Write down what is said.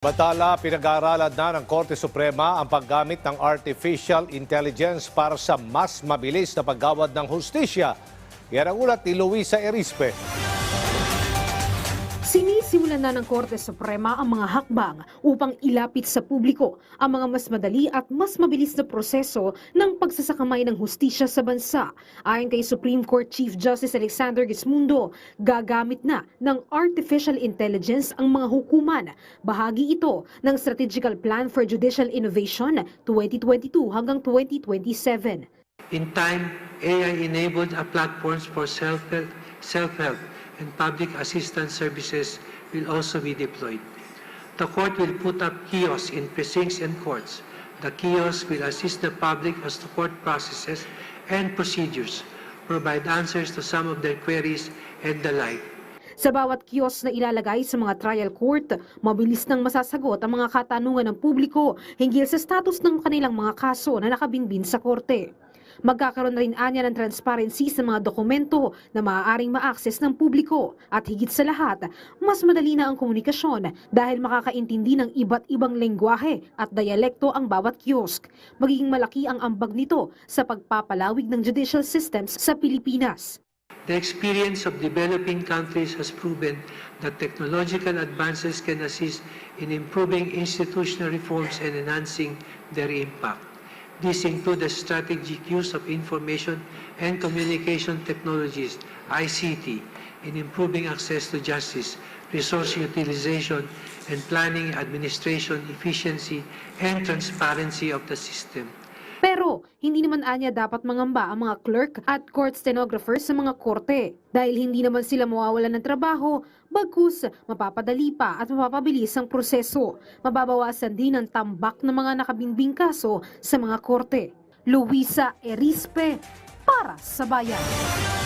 Batala, pinag-aaralan na ng Korte Suprema ang paggamit ng artificial intelligence para sa mas mabilis na paggawad ng hustisya. Yan ang ulat ni Luisa Erispe. Sinisimulan na ng Korte Suprema ang mga hakbang upang ilapit sa publiko ang mga mas madali at mas mabilis na proseso ng pagsasakamay ng hustisya sa bansa. Ayon kay Supreme Court Chief Justice Alexander Gismundo, gagamit na ng artificial intelligence ang mga hukuman. Bahagi ito ng Strategical Plan for Judicial Innovation 2022 hanggang 2027. In time, AI-enabled uh, platforms for self-help, self-help and public assistance services will also be deployed. The court will put up kiosks in precincts and courts. The kiosks will assist the public as to court processes and procedures, provide answers to some of their queries, and the like. Sa bawat kiosk na ilalagay sa mga trial court, mabilis nang masasagot ang mga katanungan ng publiko hinggil sa status ng kanilang mga kaso na nakabinbin sa korte. Magkakaroon na rin anya ng transparency sa mga dokumento na maaaring ma-access ng publiko at higit sa lahat, mas madali na ang komunikasyon dahil makakaintindi ng iba't ibang lengguwahe at dialekto ang bawat kiosk. Magiging malaki ang ambag nito sa pagpapalawig ng judicial systems sa Pilipinas. The experience of developing countries has proven that technological advances can assist in improving institutional reforms and enhancing their impact. These include the strategic use of information and communication technologies, ICT, in improving access to justice, resource utilization, and planning, administration, efficiency, and transparency of the system. Pero hindi naman anya dapat mangamba ang mga clerk at court stenographers sa mga korte dahil hindi naman sila mawawalan ng trabaho bagkus mapapadali pa at mapapabilis ang proseso. Mababawasan din ang tambak ng mga nakabinbing kaso sa mga korte. Luisa Erispe para sa bayan.